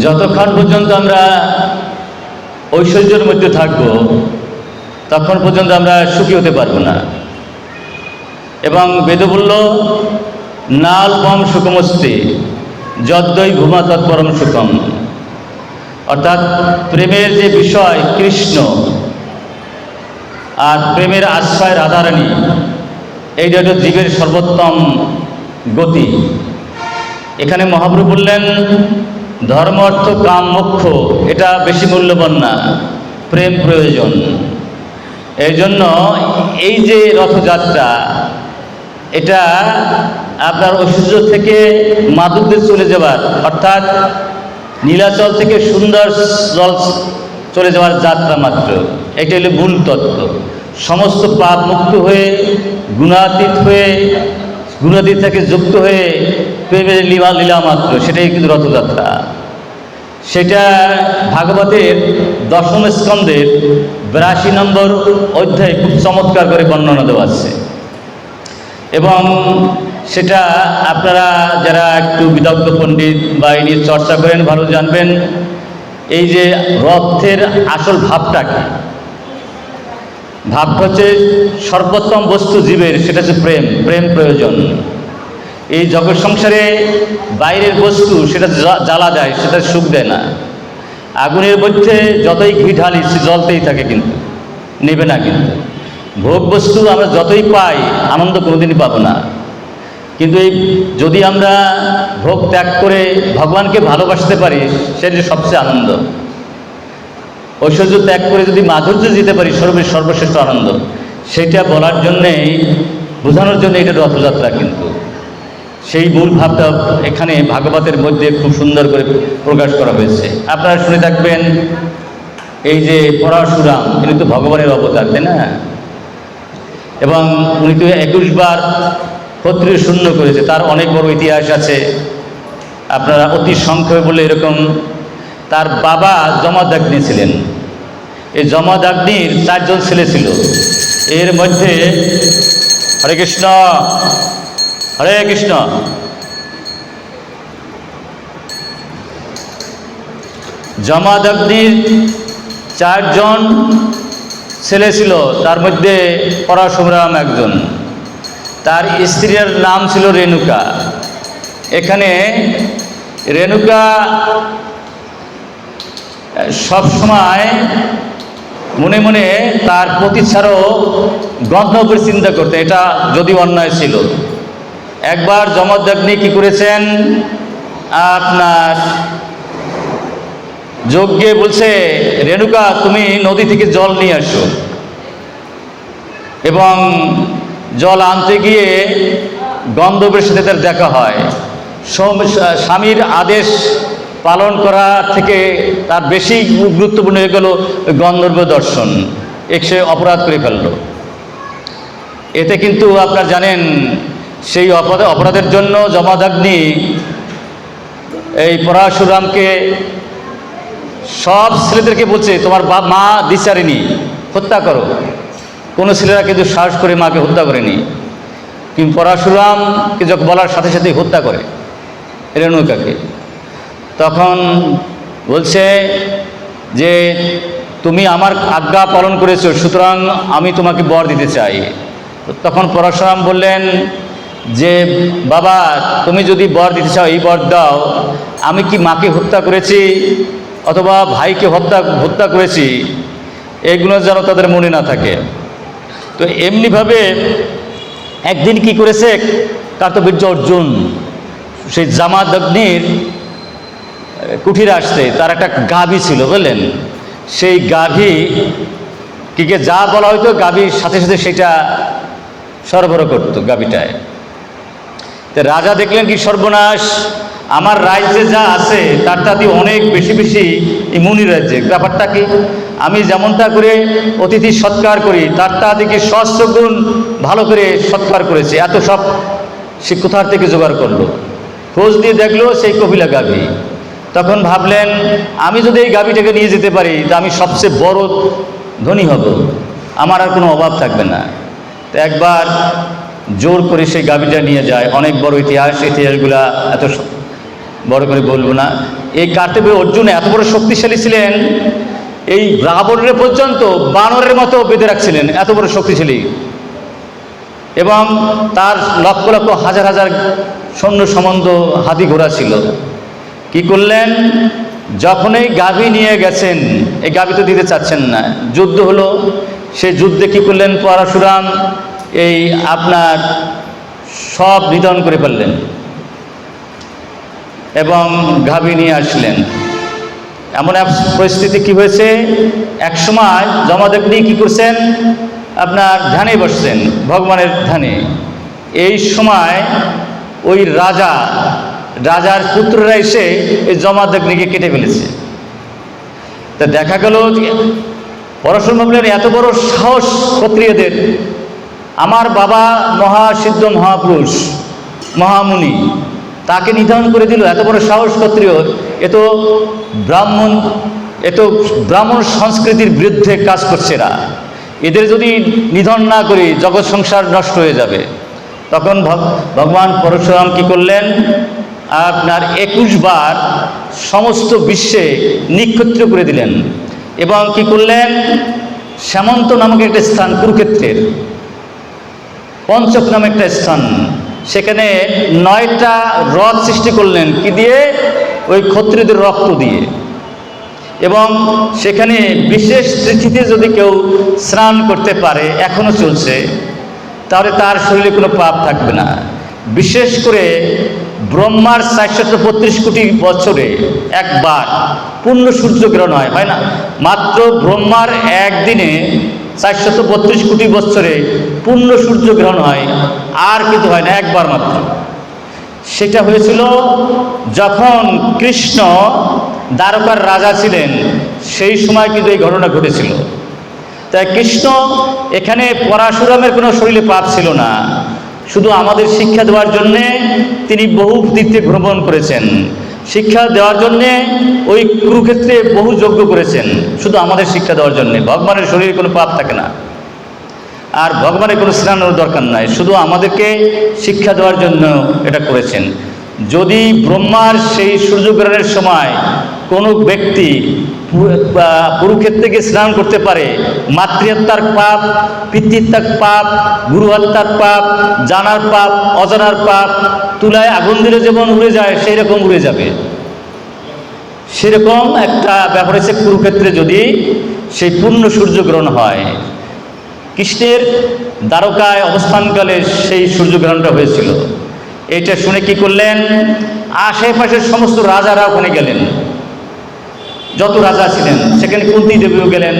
যতক্ষণ পর্যন্ত আমরা ঐশ্বর্যের মধ্যে থাকব তখন পর্যন্ত আমরা সুখী হতে পারব না। এবং বেদ বলল নাল্পম সুখমস্তি যদ্দই ভূমা তৎপরম সুখম। অর্থাৎ প্রেমের যে বিষয় কৃষ্ণ আর প্রেমের আশ্রয় রাধারানী, এইটা হলো জীবের সর্বোত্তম গতি। এখানে মহাপ্রভু বললেন ধর্ম অর্থ কাম মোক্ষ, এটা বেশি মূল্যবান না, প্রেম প্রয়োজন। এই জন্য এই যে রথযাত্রা, এটা আপনার ঐশ্বর্য থেকে মাধুর্যে চলে যাবার, অর্থাৎ নীলাচল থেকে সুন্দর জল চলে যাওয়ার যাত্রা মাত্র। এটা হলো ভুল তত্ত্ব। সমস্ত পাপ মুক্ত হয়ে, গুণাতীত হয়ে গুণাতীত থেকে যুক্ত হয়ে প্রেমের লীলা লীলা মাত্র, সেটাই কিন্তু রথযাত্রা। সেটা ভাগবতের দশম স্কন্ধের বিরাশি নম্বর অধ্যায় খুব চমৎকার করে বর্ণনা দেওয়া আছে। এবং সেটা আপনারা যারা একটু বিদগ্ধ পণ্ডিত বা এই নিয়ে চর্চা করেন ভালো জানবেন, এই যে রথের আসল ভাবটা কি ভাবটা হচ্ছে সর্বোত্তম বস্তু জীবের, সেটা হচ্ছে প্রেম প্রেম প্রয়োজন। এই জগৎ সংসারে বাইরের বস্তু, সেটা জ্বা- জ্বালা দেয়, সেটা সুখ দেয় না। আগুনের মধ্যে যতই ঘি ঢালি, সে জ্বলতেই থাকে কিন্তু, নেবে না কিন্তু। ভোগ বস্তু আমরা যতই পাই, আনন্দ কোনোদিনই পাবো না। কিন্তু এই যদি আমরা ভোগ ত্যাগ করে ভগবানকে ভালোবাসতে পারি সেটা সবচেয়ে আনন্দ। ঐশ্বর্য ত্যাগ করে যদি মাধুর্য দিতে পারি সর্বে সর্বশ্রেষ্ঠ আনন্দ। সেটা বলার জন্যেই, বোঝানোর জন্য এটা রথযাত্রা কিন্তু। সেই মূল ভাবটা এখানে ভাগবতের মধ্যে খুব সুন্দর করে প্রকাশ করা হয়েছে। আপনারা শুনে থাকবেন, এই যে পরাশুরাম, তিনি তো ভগবানের অবতার, তাই না? এবং উনি তো একুশ বার ক্ষত্রিয় শূন্য করেছে, তার অনেক বড় ইতিহাস আছে। আপনারা অতি সংক্ষেপে বলে এরকম, তার বাবা জমাদাগ্নি ছিলেন। এই জমাদাগ্নির চারজন ছেলে ছিল। এর মধ্যে হরে কৃষ্ণ হরে কৃষ্ণ। জমাদাগ্নির চারজন ছেলে ছিল, তার মধ্যে পরাশুরাম একজন। তার স্ত্রীর নাম ছিল রেণুকা। এখানে রেণুকা সব সময় মনে মনে তার প্রতিচ্ছারও গন্ধ করে চিন্তা করতে, এটা যদি অন্যায় ছিল। একবার জমদাগ্নি কি করেছেন? আপনার যজ্ঞে বলছে, রেণুকা, তুমি নদী থেকে জল নিয়ে আসো। এবং জল আনতে গিয়ে গন্ধবের সাথে তার দেখা হয়। স্বামীর আদেশ পালন করা থেকে তার বেশি গুরুত্বপূর্ণ হয়ে গেল গন্ধর্ব দর্শন। এক সে অপরাধ করে ফেলল। এতে কিন্তু আপনার জানেন, সেই অপরাধ, অপরাধের জন্য জমাদাগ্নি এই পরাশুরামকে সব ছেলেদেরকে বলছে, তোমার বা, মা দিশারিনি হত্যা করো। কোনো ছেলেরা কিন্তু সাহস করে মাকে হত্যা করেনি। কিন্তু পরাশুরামকে যখন বলার সাথে সাথেই হত্যা করে। রেণুকাকে তখন বলছে যে, তুমি আমার আজ্ঞা পালন করেছ, সুতরাং আমি তোমাকে বর দিতে চাই। তখন পরশুরাম বললেন যে, বাবা, তুমি যদি বর দিতে চাও, এই বর দাও। আমি কি মাকে হত্যা করেছি অথবা ভাইকে হত্যা হত্যা করেছি? এগুলো যেন তাদের মনে না থাকে। তো এমনিভাবে একদিন কি করেছে? কার্তবীর্য অর্জুন, সেই জামাদগ্নির কুঠিরে আসতে তার একটা গাভী ছিল, বুঝলেন? সেই গাভী কিকে যা বলা হয়তো গাভীর সাথে সাথে সেটা সরবরাহ করতো গাভীটায়। তো রাজা দেখলেন কি সর্বনাশ, আমার রাজ্যে যা আছে, তার তাতে অনেক বেশি বেশি এই মুনি রাজ্যে। ব্যাপারটা কি? আমি যেমনটা করে অতিথি সৎকার করি, তার তা থেকে সহস্র গুণ ভালো করে সৎকার করেছে। এত সব সে কোথার থেকে জোগাড় করল? খোঁজ দিয়ে দেখল সেই কপিলা গাভী। তখন ভাবলেন, আমি যদি এই গাভীটাকে নিয়ে যেতে পারি, তা আমি সবচেয়ে বড় ধনী হব। আমার আর কোনো অভাব থাকবে না। তো একবার জোর করে সেই গাভীটা নিয়ে যায়। অনেক বড় ইতিহাস, ইতিহাসগুলা এত বড় করে বলব না। এই কার্তব্যে অর্জুন এত বড় শক্তিশালী ছিলেন, এই রাবণের পর্যন্ত বানরের মতো বেঁধে রাখছিলেন, এত বড় শক্তিশালী। এবং তার লক্ষ লক্ষ হাজার হাজার সৈন্য সম্বন্ধ হাতি ঘোড়া ছিল। কি করলেন? যখনই গাভী নিয়ে গেছেন, এই গাভী তো দিতে চাচ্ছেন না। যুদ্ধ হলো, সে যুদ্ধে কি করলেন? পরশুরাম এই আপনার সব নিধন করে ফেললেন এবং গাভী নিয়ে আসলেন। এমন এক পরিস্থিতি কি হয়েছে? এক সময় জমাদেবনী কি করছেন? আপনার ধ্যানে বসছেন, ভগবানের ধ্যানে। এই সময় ওই রাজা রাজার পুত্ররা এসে এই জমাদেবনীকে কেটে ফেলেছে। তা দেখা গেল যে পরশুরাম ভাবলেন এত বড় সাহস ক্ষত্রিয়দের। আমার বাবা মহাসিদ্ধ মহাপুরুষ, মহামুনি, তাকে নিধন করে দিল এত বড় সাহস ক্ষত্রিয়। এ তো ব্রাহ্মণ, এ তো ব্রাহ্মণ সংস্কৃতির বিরুদ্ধে কাজ করছে এরা। এদের যদি নিধন না করি জগৎ সংসার নষ্ট হয়ে যাবে, তখন ভগ- ভগবান পরশুরাম কি করলেন? আপনার একুশ বার সমস্ত বিশ্বে নিক্ষত্র করে দিলেন এবং কি করলেন? শ্যামন্ত নামক একটা স্থান, কুরুক্ষেত্রের, পঞ্চক নামে একটা স্থান, সেখানে নয়টা হ্রদ সৃষ্টি করলেন। কি দিয়ে? ওই ক্ষত্রিয়দের রক্ত দিয়ে। এবং সেখানে বিশেষ তিথিতে যদি কেউ স্নান করতে পারে এখনও চলছে, তাহলে তার শরীরে কোনো পাপ থাকবে না। বিশেষ করে ব্রহ্মার চারশত বত্রিশ কোটি বছরে একবার পূর্ণ সূর্যগ্রহণ হয় হয় না? মাত্র ব্রহ্মার একদিনে চারশত বত্রিশ কোটি বছরে পূর্ণ সূর্যগ্রহণ হয়, আর কিন্তু হয় না, একবার মাত্র। সেটা হয়েছিল যখন কৃষ্ণ দ্বারকার রাজা ছিলেন, সেই সময় কিন্তু এই ঘটনা ঘটেছিল। তাই কৃষ্ণ এখানে পরাশুরামের কোনো শরীরে পাপ ছিল না। শুধু আমাদের শিক্ষা দেওয়ার জন্যে তিনি বহু তীর্থে ভ্রমণ করেছেন। শিক্ষা দেওয়ার জন্যে ওই কুরুক্ষেত্রে বহু যজ্ঞ করেছেন। শুধু আমাদের শিক্ষা দেওয়ার জন্যে, ভগবানের শরীরে কোনো পাপ থাকে না। আর ভগবানের কোনো স্নানের দরকার নাই, শুধু আমাদেরকে শিক্ষা দেওয়ার জন্য এটা করেছেন। যদি ব্রহ্মার সেই সূর্যগ্রহণের সময় কোনো ব্যক্তি কুরুক্ষেত্রে গিয়ে স্নান করতে পারে মাতৃহত্যার পাপ পিতৃহত্যার পাপ গুরু হত্যার পাপ, জানার পাপ, অজানার পাপ, তুলায় আগুন দিলে যেমন উড়ে যায় সেই রকম উড়ে যাবে। সেরকম একটা ব্যাপার হচ্ছে কুরুক্ষেত্রে যদি সেই পূর্ণ সূর্যগ্রহণ হয়। কৃষ্ণের দ্বারকায় অবস্থানকালে সেই সূর্যগ্রহণটা হয়েছিল। এটা শুনে কি করলেন? আশেপাশের সমস্ত রাজারা ওখানে গেলেন। যত রাজা ছিলেন, সেখানে কুন্তি দেবীও গেলেন,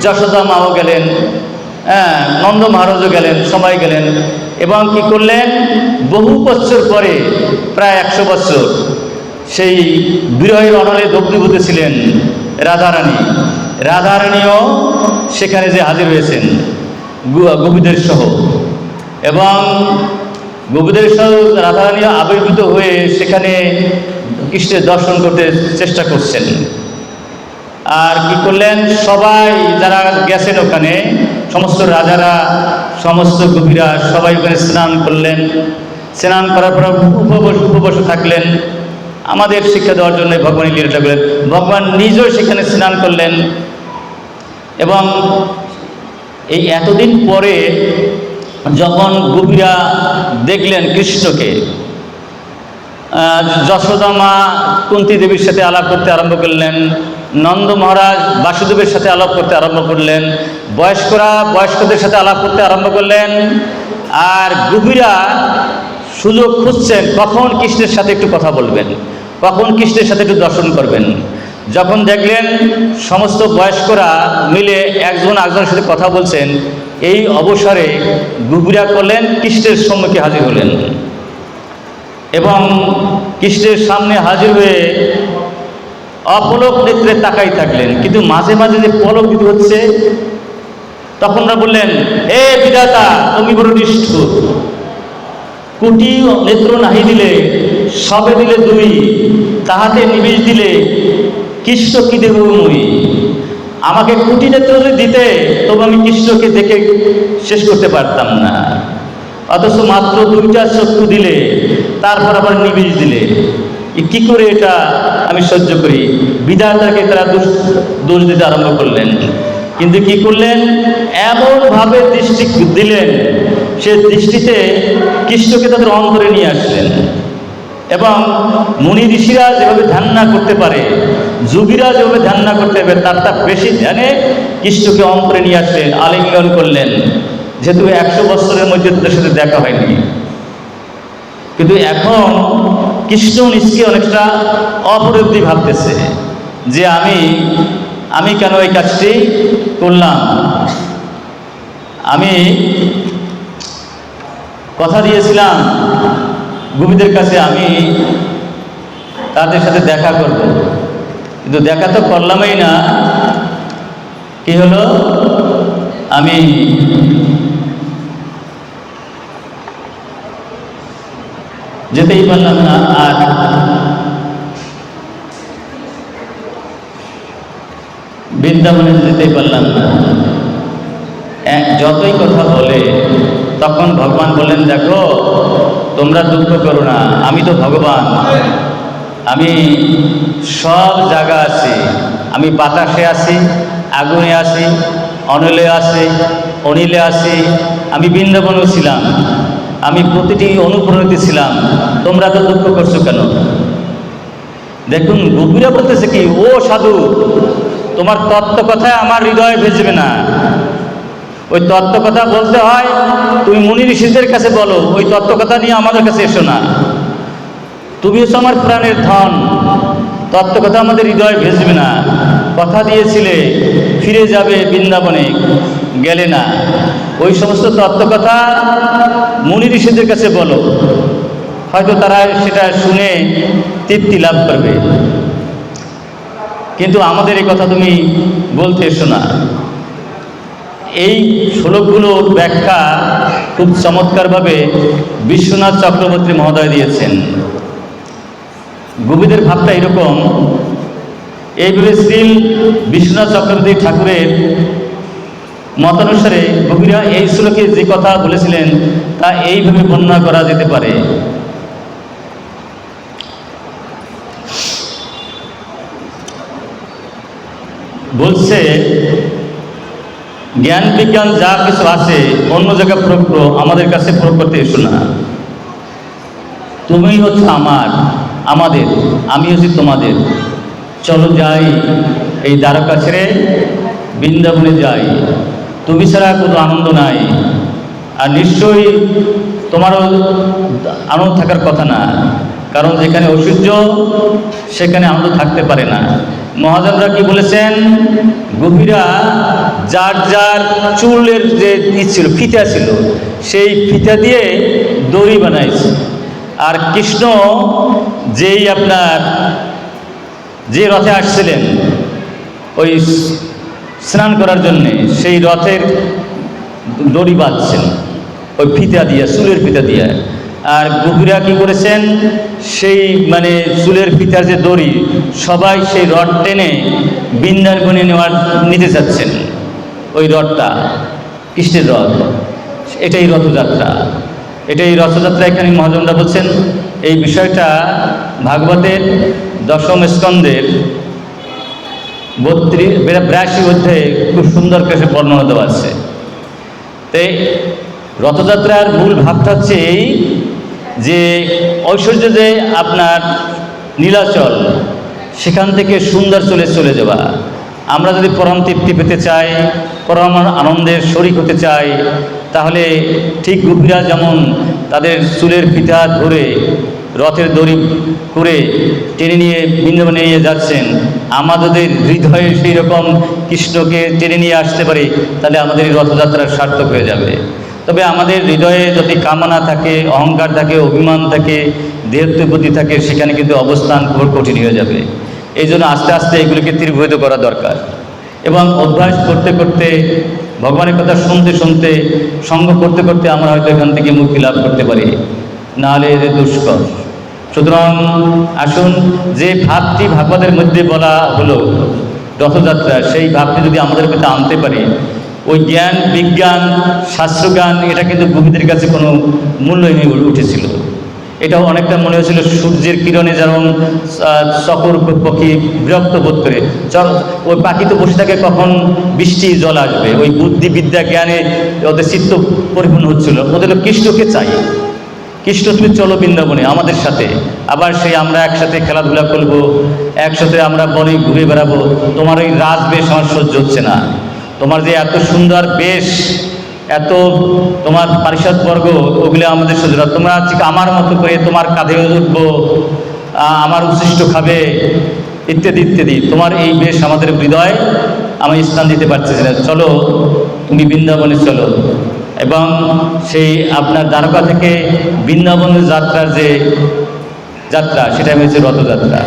যশোদা মাও গেলেন হ্যাঁ নন্দ মহারাজও গেলেন, সবাই গেলেন। এবং কি করলেন? বহু বছর পরে, প্রায় একশো বছর, সেই বিরহের অনলে দগ্ধীভূত ছিলেন রাধারানী। রাধারানীও সেখানে যে হাজির হয়েছেন, গু- গোপীদের সহ। এবং গোপীদের সহ রাধারানী আবির্ভূত হয়ে সেখানে কৃষ্ণের দর্শন করতে চেষ্টা করছেন। আর কি করলেন? সবাই যারা গেছেন ওখানে, সমস্ত রাজারা, সমস্ত কবিরা, সবাই ওখানে স্নান করলেন। স্নান করার পর উপবাস উপবাস থাকলেন। আমাদের শিক্ষা দেওয়ার জন্য ভগবান লীলাটা করলেন ভগবান নিজেও সেখানে স্নান করলেন। এবং এই এতদিন পরে যখন গোপীরা দেখলেন কৃষ্ণকে যশোদা মা কুন্তী দেবীর সাথে আলাপ করতে আরম্ভ করলেন। নন্দ মহারাজ বাসুদেবের সাথে আলাপ করতে আরম্ভ করলেন। বয়স্করা, বয়স্কদের সাথে আলাপ করতে আরম্ভ করলেন। আর গুবিরা সুযোগ খুঁজছেন, কখন কৃষ্ণের সাথে একটু কথা বলবেন, কখন কৃষ্ণের সাথে একটু দর্শন করবেন। যখন দেখলেন সমস্ত বয়স্করা মিলে একজন একজনের সাথে কথা বলছেন, এই অবসরে গুবিরা করলেন, কৃষ্ণের সম্মুখে হাজির হলেন। এবং কৃষ্ণের সামনে হাজির হয়ে অপলক নেত্রে তাকাই থাকলেন, কিন্তু মাঝে মাঝে যে পলক দিতে হচ্ছে, তখন বললেন, এ বিধাতা, তুমি বড় নিষ্ঠুর। কুটি নেত্র নাহি দিলে, সবে দিলে দুই তাহাতে নিবেশ দিলে, কৃষ্ণ কি দেব মুই? আমাকে কুটি নেত্র যদি দিতে, তবু আমি কৃষ্ণকে দেখে শেষ করতে পারতাম না। অথচ মাত্র দুইটা চক্ষু দিলে, তারপর আবার নিবেশ দিলে। কি করে এটা আমি সহ্য করি। বিধাতাকে তারা দোষ দিতে আরম্ভ করলেন। কিন্তু কি করলেন? এমনভাবে দৃষ্টি দিলেন। সে দৃষ্টিতে কৃষ্ণকে তাদের অন্তরে নিয়ে আসলেন। এবং মুনি ঋষিরা যেভাবে ধ্যান না করতে পারে, যুগীরা যেভাবে ধ্যান না করতে পারে, তার তার বেশি ধ্যানে কৃষ্ণকে অন্তরে নিয়ে আসলেন, আলিঙ্গন করলেন। যেহেতু একশো বছরের মধ্যে তাদের সাথে দেখা হয়নি। কিন্তু এখন কৃষ্ণ নিশ্চয়ই অনেকটা অপরব্ধি ভাবতেছে যে আমি আমি কেন এই কাজটি করলাম? আমি কথা দিয়েছিলাম গুবিদের কাছে আমি তাদের সাথে দেখা করব। কিন্তু দেখা তো করলামই না। কি হলো? আমি যেতেই পারলাম না আর। বৃন্দাবনে যেতেই পারলাম না। যতই কথা বলে, তখন ভগবান বলেন দেখো, তোমরা দুঃখ করো না, আমি তো ভগবান। আমি সব জায়গা আছি। আমি বাতাসে আছি, আগুনে আছি, অনলে আছি, অনিলে আছি। আমি বৃন্দাবনেও ছিলাম। আমি প্রতিটি অনুপ্রাণিত ছিলাম। তোমরা তো দুঃখ করছ কেন? দেখুন, গভীরা বলতেছে কি, ও সাধু, তোমার তত্ত্ব কথায় আমার হৃদয় ভেজবে না। ওই তত্ত্ব কথা বলতে হয়, তুমি মুনি ঋষিদের কাছে বলো, ওই তত্ত্ব কথা নিয়ে আমাদের কাছে এসো না। তুমি হচ্ছে আমার প্রাণের ধন। তত্ত্ব কথা আমাদের হৃদয় ভেজবে না। কথা দিয়েছিলে, ফিরে যাবে বৃন্দাবনে, গেলে না। ওই সমস্ত তত্ত্ব কথা মুনি ঋষিদের কাছে বলো। হয়তো তারা সেটা শুনে তৃপ্তি লাভ করবে। কিন্তু আমাদের এই কথা তুমি বলতে এসো না। এই শ্লোকগুলোর ব্যাখ্যা খুব চমৎকারভাবে বিশ্বনাথ চক্রবর্তী মহোদয় দিয়েছেন। গোবিদের ভাবটা এরকম এইভাবে শ্রী বিশ্বনাথ চক্রবর্তী ঠাকুরের মতানুসারে গভীরা এই শ্লোকে যে কথা বলেছিলেন তা এইভাবে বর্ণনা করা যেতে পারে। বলছে জ্ঞান বিজ্ঞান যা কিছু আছে অন্য জায়গায় প্রয়োগ করো, আমাদের কাছে প্রয়োগ করতে এসো না। তুমি হচ্ছে আমার আমাদের আমি হচ্ছি তোমাদের। চলো যাই এই দ্বারকা ছেড়ে বৃন্দাবনে যাই। তুমি ছাড়া কোনো আনন্দ নাই। আর নিশ্চয়ই তোমারও আনন্দ থাকার কথা না। কারণ যেখানে ঐশ্বর্য, সেখানে আনন্দ থাকতে পারে না। মহাজনরা কি বলেছেন? গভীরা যার যার চুলের যে ই ছিল, ফিতা ছিল, সেই ফিতা দিয়ে দড়ি বানাইছে। আর কৃষ্ণ যেই আপনার যে রথে আসছিলেন, ওই স্নান করার জন্যে সেই রথের দড়ি বাঁধছেন। ওই ফিতা দিয়ে, চুলের ফিতা দিয়ে। আর গভীরা কি করেছেন? সেই মানে চুলের ফিতার যে দড়ি, সবাই সেই রড টেনে বৃন্দাবনে নেওয়ার নিতে যাচ্ছেন। ওই রথটা, কৃষ্ণের রথ। এটাই রথযাত্রা। এটাই রথযাত্রা এখানে মহাজনরা বলছেন। এই বিষয়টা ভাগবতের দশম স্কন্ধের বত্রিশ বিরাশি অধ্যায়ে খুব সুন্দর করে বর্ণনা দেওয়া আছে। তাই রথযাত্রার মূল ভাবটা হচ্ছে এই যে ঐশ্বর্য যে আপনার নীলাচল, সেখান থেকে সুন্দর চলে চলে যাওয়া। আমরা যদি পরম তৃপ্তি পেতে চাই, পরম আনন্দের শরিক হতে চাই, তাহলে ঠিক গুপিরা যেমন তাদের চুলের পিঠা ধরে রথের দড়ি করে টেনে নিয়ে বৃন্দাবনে নিয়ে যাচ্ছেন। আমাদের হৃদয়ে সেই রকম কৃষ্ণকে টেনে নিয়ে আসতে পারি, তাহলে আমাদের এই রথযাত্রার সার্থক হয়ে যাবে। তবে আমাদের হৃদয়ে যদি কামনা থাকে, অহংকার থাকে, অভিমান থাকে দেহত্বের প্রতি থাকে, সেখানে কিন্তু অবস্থান খুব কঠিন হয়ে যাবে। এই জন্য আস্তে আস্তে এগুলিকে তীর্ভূত করা দরকার। এবং অভ্যাস করতে করতে, ভগবানের কথা শুনতে শুনতে, সঙ্গ করতে করতে আমরা হয়তো এখান থেকে মুক্তি লাভ করতে পারি। নাহলে এদের দুষ্কর। সুতরাং আসুন যে ভাবটি ভাগবতের মধ্যে বলা হলো, রথযাত্রা, সেই ভাবটি যদি আমাদের কাছে আনতে পারি, ওই জ্ঞান, বিজ্ঞান, শাস্ত্রজ্ঞান, এটা কিন্তু গোপীদের কাছে কোনো মূল্যহীন উঠেছিল। এটাও অনেকটা মনে হয়েছিল সূর্যের কিরণে যেমন চকর পক্ষী বিরক্ত বোধ করে। ওই পাখি তো বসে থাকে কখন বৃষ্টি, জল আসবে। ওই বুদ্ধি বিদ্যা জ্ঞানে ওদের চিত্ত পরিপূর্ণ হচ্ছিল। ওদের কৃষ্ণকে চাই। কৃষ্ণ তুমি চলো বৃন্দাবনে আমাদের সাথে। আবার সেই আমরা একসাথে খেলাধুলা করব, একসাথে আমরা বনে ঘুরে বেড়াবো। তোমার ওই রাজ বেশ আমার সহ্য হচ্ছে না। তোমার যে এত সুন্দর বেশ, এত তোমার পারিষদ বর্গ, ওগুলো আমাদের সহ্য তোমরা আমার মতো করে তোমার কাঁধে উঠবো আমার উচ্ছিষ্ট খাবে, ইত্যাদি ইত্যাদি। তোমার এই বেশ আমাদের হৃদয়, আমি স্থান দিতে পারতেছি না। চলো, তুমি বৃন্দাবনে চলো। এবং সেই আপনার দ্বারকা থেকে বৃন্দাবনের যাত্রার যে যাত্রা, সেটা হয়েছে রথযাত্রা।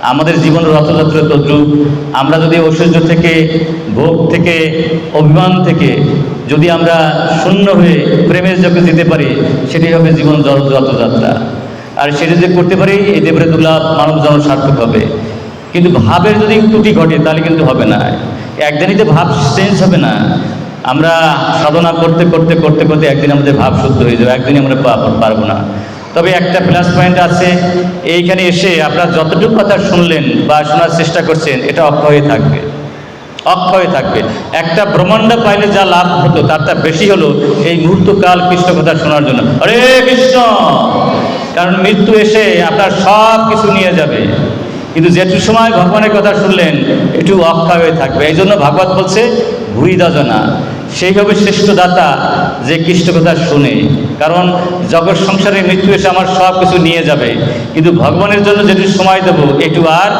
আমাদের জীবনের রথযাত্রা তদ্রুপ আমরা যদি ঐশ্বর্য থেকে, ভোগ থেকে, অভিমান থেকে যদি আমরা শূন্য হয়ে প্রেমের জগতে যেতে পারি, সেটাই হবে জীবন রথযাত্রা। আর সেটা যদি করতে পারি, এই দেবের দুর্লাভ মানব জন সার্থক হবে। কিন্তু ভাবের যদি ত্রুটি ঘটে, তাহলে কিন্তু হবে না। একদিনই তো ভাব চেঞ্জ হবে না। আমরা সাধনা করতে করতে করতে করতে একদিন আমাদের ভাব শুদ্ধ হয়ে যাবে, একদিনই আমরা পারব না। তবে একটা প্লাস পয়েন্ট আছে, এইখানে এসে আপনারা যতটুকু কথা শুনলেন বা শোনার চেষ্টা করছেন, এটা অক্ষয় থাকবে। অক্ষয় থাকবে। একটা ব্রহ্মাণ্ড পাইলে যা লাভ হতো, তার তা বেশি হলো এই মুহূর্তকাল কৃষ্ণ কথা শোনার জন্য। হরে কৃষ্ণ! কারণ মৃত্যু এসে আপনার সব কিছু নিয়ে যাবে। কিন্তু যেটু সময় ভগবানের কথা শুনলেন একটু অক্ষয় হয়ে থাকবে। এই জন্য ভাগবত বলছে ভুই দাজনা সেই হবে শ্রেষ্ঠ দাতা যে কৃষ্ণ কথা শুনে। কারণ জগৎ সংসারে মৃত্যু এসে আমার সব কিছু নিয়ে যাবে। কিন্তু ভগবানের জন্য যেটু সময় দেবো একটু আর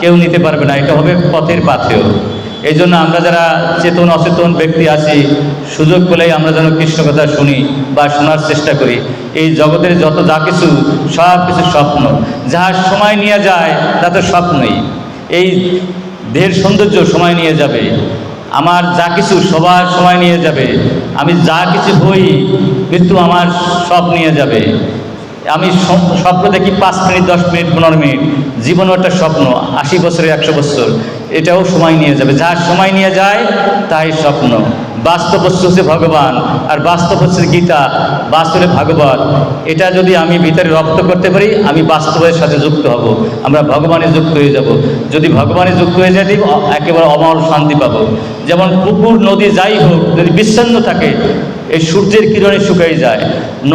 কেউ নিতে পারবে না। এটা হবে পথের পাথেও এই জন্য আমরা যারা চেতন, অচেতন ব্যক্তি আছি, সুযোগ পেলেই আমরা যেন কৃষ্ণ কথা শুনি বা শোনার চেষ্টা করি। এই জগতের যত যা কিছু সব কিছু স্বপ্ন। যাহার সময় নিয়ে যায় তা তো স্বপ্নই। এই দেহের সৌন্দর্য সময় নিয়ে যাবে। আমার যা কিছু সবার সময় নিয়ে যাবে, আমি যা কিছু হই মৃত্যু আমার সব নিয়ে যাবে। আমি স্বপ্ন দেখি পাঁচ মিনিট, দশ মিনিট, পনেরো মিনিট। জীবনও একটা স্বপ্ন, আশি বছরে, একশো বছর। এটাও সময় নিয়ে যাবে। যার সময় নিয়ে যায়, তাই স্বপ্ন। বাস্তব বস্তু হচ্ছে ভগবান, আর বাস্তব হচ্ছে গীতা, বাস্তবে ভাগবত। এটা যদি আমি ভিতরে রপ্ত করতে পারি, আমি বাস্তবের সাথে যুক্ত হব। আমরা ভগবানে যুক্ত হয়ে যাব। যদি ভগবানে যুক্ত হয়ে যাই, একেবারে অমর শান্তি পাবো। যেমন পুকুর, নদী যাই হোক, যদি বিচ্ছন্ন থাকে, এই সূর্যের কিরণে শুকাই যায়।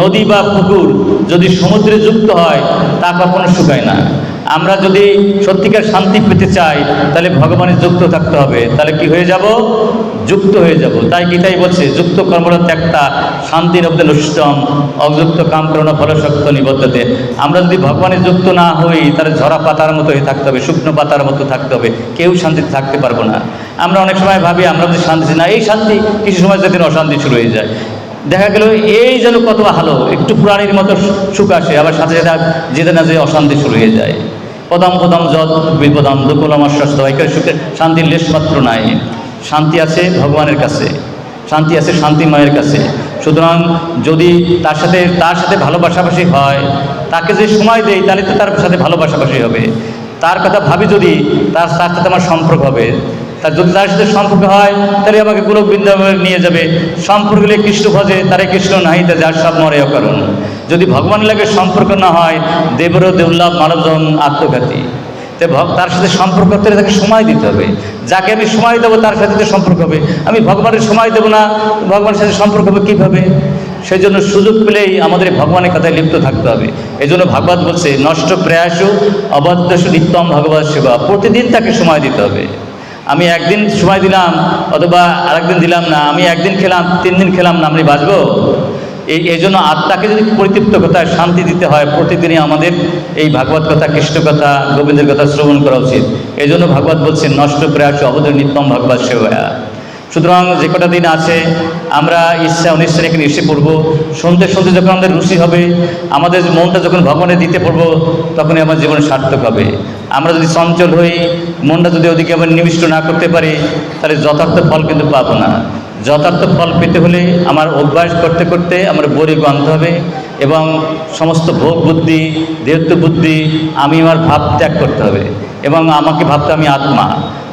নদী বা পুকুর যদি সমুদ্রে যুক্ত হয়, তা কখনো শুকায় না। আমরা যদি সত্যিকার শান্তি পেতে চাই, তাহলে ভগবানের যুক্ত থাকতে হবে। তাহলে কি হয়ে যাব? যুক্ত হয়ে যাব। তাই গীতাই বলছে, যুক্ত কর্মরা ত্যাগতা শান্তি নব্দে নষ্টম অযুক্ত কাম করণ ফলশক্ত নিবদ্ধতে। আমরা যদি ভগবানের যুক্ত না হই, তাহলে ঝরা পাতার মতো হয়ে থাকতে হবে, শুকনো পাতার মতো থাকতে হবে। কেউ শান্তিতে থাকতে পারব না। আমরা অনেক সময় ভাবি, আমরা যদি শান্তি না, এই শান্তি কিছু সময় যেদিন অশান্তি শুরু হয়ে যায়। দেখা গেল, এই যেন কত ভালো একটু পুরাণীর মতো সুখ আসে, আবার সাথে সাথে যেতে না যে অশান্তি শুরু হয়ে যায়। পদম পদম যত বিপদম দুকুলমস্বস্ত একের সুখের শান্তির লেশমাত্র নাই। শান্তি আছে ভগবানের কাছে, শান্তি আছে শান্তি মায়ের কাছে। সুতরাং যদি তার সাথে তার সাথে ভালোবাসাবাসি হয়, তাকে যে সময় দেই, তাহলে তো তার সাথে ভালোবাসাবাসি হবে। তার কথা ভাবি যদি, তার তার সাথে আমার সম্পর্ক হবে। তার যদি তার সাথে সম্পর্ক হয় তাহলে আমাকে গোলক বৃন্দাবনে নিয়ে যাবে। সম্পর্ক হলে কৃষ্ণ ভজে তারে কৃষ্ণ নাহি তা যার সব মরে কারণ যদি ভগবান লাগে সম্পর্ক না হয়, দেবেরও দেউল্লাভ মানবজন আত্মঘাতী। তো ভগ- তার সাথে সম্পর্ক করতে তাকে সময় দিতে হবে। যাকে আমি সময় দেবো, তার সাথে সম্পর্ক হবে। আমি ভগবানের সময় দেবো না, ভগবানের সাথে সম্পর্ক হবে কীভাবে? সেই জন্য সুযোগ পেলেই আমাদের ভগবানের কথায় লিপ্ত থাকতে হবে। এই জন্য ভাগবত বলছে, নষ্ট প্রয়াস, অবাধ্যসু নিত্যম ভগবত সেবা। প্রতিদিন তাকে সময় দিতে হবে। আমি একদিন সময় দিলাম, অথবা আরেকদিন দিলাম না, আমি একদিন খেলাম তিন দিন খেলাম না, আমি বাঁচবো? এই এই জন্য আত্মাকে যদি পরিতৃপ্ত কথা, শান্তি দিতে হয়, প্রতিদিনই আমাদের এই ভাগবত কথা, কৃষ্ণ কথা, গোবিন্দের কথা শ্রবণ করা উচিত। এই জন্য ভাগবত বলছেন নষ্ট প্রয়াস অবধ নিত্যম ভাগবত সেবা সুতরাং যে কটা দিন আছে, আমরা ইচ্ছা অনিচ্ছা এখানে এসে পড়ব। শুনতে শুনতে যখন আমাদের রুচি হবে, আমাদের মনটা যখন ভগবানে দিতে পড়ব, তখনই আমার জীবন সার্থক হবে। আমরা যদি চঞ্চল হই, মনটা যদি ওদিকে আবার নিবিষ্ট না করতে পারি, তাহলে যথার্থ ফল কিন্তু পাবো না। যথার্থ ফল পেতে হলে আমার অভ্যাস করতে করতে আমার বড়ি আনতে হবে এবং সমস্ত ভোগ বুদ্ধি, দেহত্ব বুদ্ধি, আমি আমার ভাব ত্যাগ করতে হবে। এবং আমাকে ভাবতে আমি আত্মা।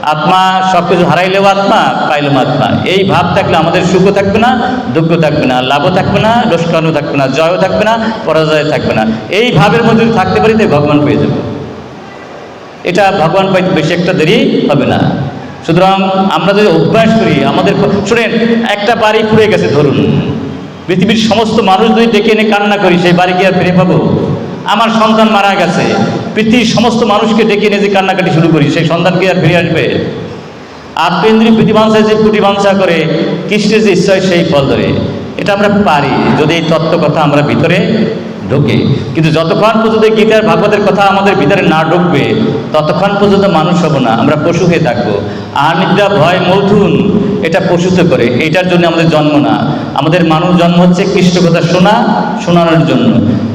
আত্মা সব কিছু হারাইলেও আত্মা, পাইলেও আত্মা। এই ভাব থাকলে আমাদের সুখও থাকবে না দুঃখ থাকবে না, লাভও থাকবে না লোসকানও থাকবে না, জয়ও থাকবে না, পরাজয় থাকবে না। এই ভাবের মধ্যে থাকতে পারি তাই ভগবান পেয়ে যাবে। এটা ভগবান পাইতে বেশি একটা দেরি হবে না। সুতরাং আমরা যদি অভ্যাস করি, আমাদের শুনেন, একটা বাড়ি পুড়ে গেছে, ধরুন। পৃথিবীর সমস্ত মানুষ যদি ডেকে এনে কান্না করি, সেই বাড়ি কি আর ফিরে পাবো? আমার সন্তান মারা গেছে। পৃথিবীর সমস্ত মানুষকে ডেকে এনে যে কান্নাকাটি শুরু করি, সেই সন্তান কি আর ফিরে আসবে? আত্মেন্দ্রী প্রতিবাঞ্ছায় যে প্রতিবাঞ্ছা করে, কৃষ্ণের যে হয় সেই ফল ধরে। এটা আমরা পারি, যদি এই তত্ত্ব কথা আমরা ভিতরে ঢোকে। কিন্তু যতক্ষণ পর্যন্ত গীতার ভাগবতের কথা আমাদের ভিতরে না ঢুকবে, ততক্ষণ পর্যন্ত মানুষ হব না, আমরা পশু হয়ে থাকব। আর নিদ্রা ভয় মৌথুন এটা পশুতে করে, এটার জন্য আমাদের জন্ম না। আমাদের মানুষ জন্ম হচ্ছে কৃষ্ট কথা শোনা, শোনানোর জন্য।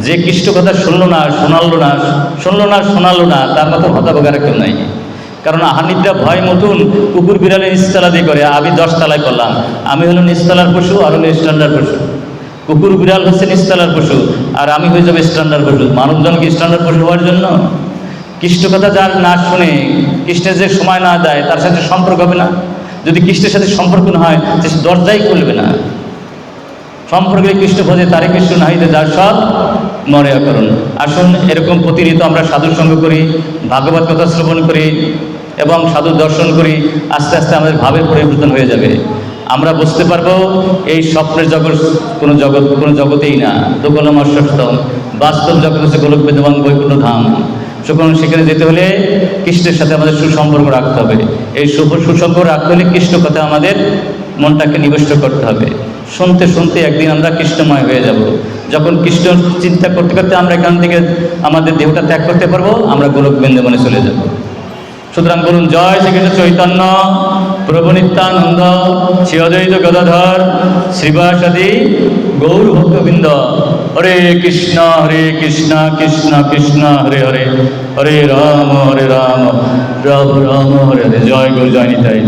যে কৃষ্ণ কথা শুনলো না, শোনালো না, শুনলো না, শোনালো না, তার মতো হতাবগার কেউ নাই। কারণ আহানিদ্রা ভয় মতন কুকুর বিড়ালে নিচতলা দিয়ে করে, আমি দশতলায় করলাম আমি হলো নিচতলার পশু, আর হলো স্ট্যান্ডার্ড পশু। কুকুর বিড়াল হচ্ছে নিচতলার পশু, আর আমি হয়ে যাব স্ট্যান্ডার্ড পশু। মানুষজন কি স্ট্যান্ডার্ড পশু হওয়ার জন্য কৃষ্ণ কথা যার না শুনে কৃষ্ণের যে সময় না দেয় তার সাথে সম্পর্ক হবে না। যদি কৃষ্ণের সাথে সম্পর্ক না হয়, সে দরজাই খুলবে না। সম্পর্কে কৃষ্ণ ভোজে তারে কৃষ্ণ নাহিতে যার সব মরেয়া করুন। আসুন, এরকম প্রতিনিয়ত আমরা সাধুর সঙ্গ করি, ভাগবত কথা শ্রবণ করি, এবং সাধু দর্শন করি, আস্তে আস্তে আমাদের ভাবের পরিবর্তন হয়ে যাবে। আমরা বুঝতে পারব, এই স্বপ্নের জগৎ কোনো জগৎ, কোনো জগতেই না। দোকলম অশ্বস্তম বাস্তব জগৎ হচ্ছে গোলক বেদবান বৈকুণ্ঠ ধাম সুতরাং সেখানে যেতে হলে কৃষ্ণের সাথে আমাদের সুসম্পর্ক রাখতে হবে। এই সুসম্পর্ক রাখতে হলে কৃষ্ণ কথা আমাদের মনটাকে নিবিষ্ট করতে হবে। শুনতে শুনতে একদিন আমরা কৃষ্ণময় হয়ে যাব। যখন কৃষ্ণ চিন্তা করতে করতে আমরা এখান থেকে আমাদের দেহটা ত্যাগ করতে পারব, আমরা গোলক বৃন্দাবনে চলে যাব। সুতরাং বলুন, জয় শ্রীকৃষ্ণ চৈতন্য। প্রভু নিত্যানন্দ শ্রী অদ্বৈত গদাধর, শ্রীবাসাদি গৌর ভক্তবৃন্দ হরে কৃষ্ণ হরে কৃষ্ণ কৃষ্ণ কৃষ্ণ, হরে হরে। হরে রাম হরে রাম। রাম রাম, হরে হরে। জয় গুরু, জয় নিতাই।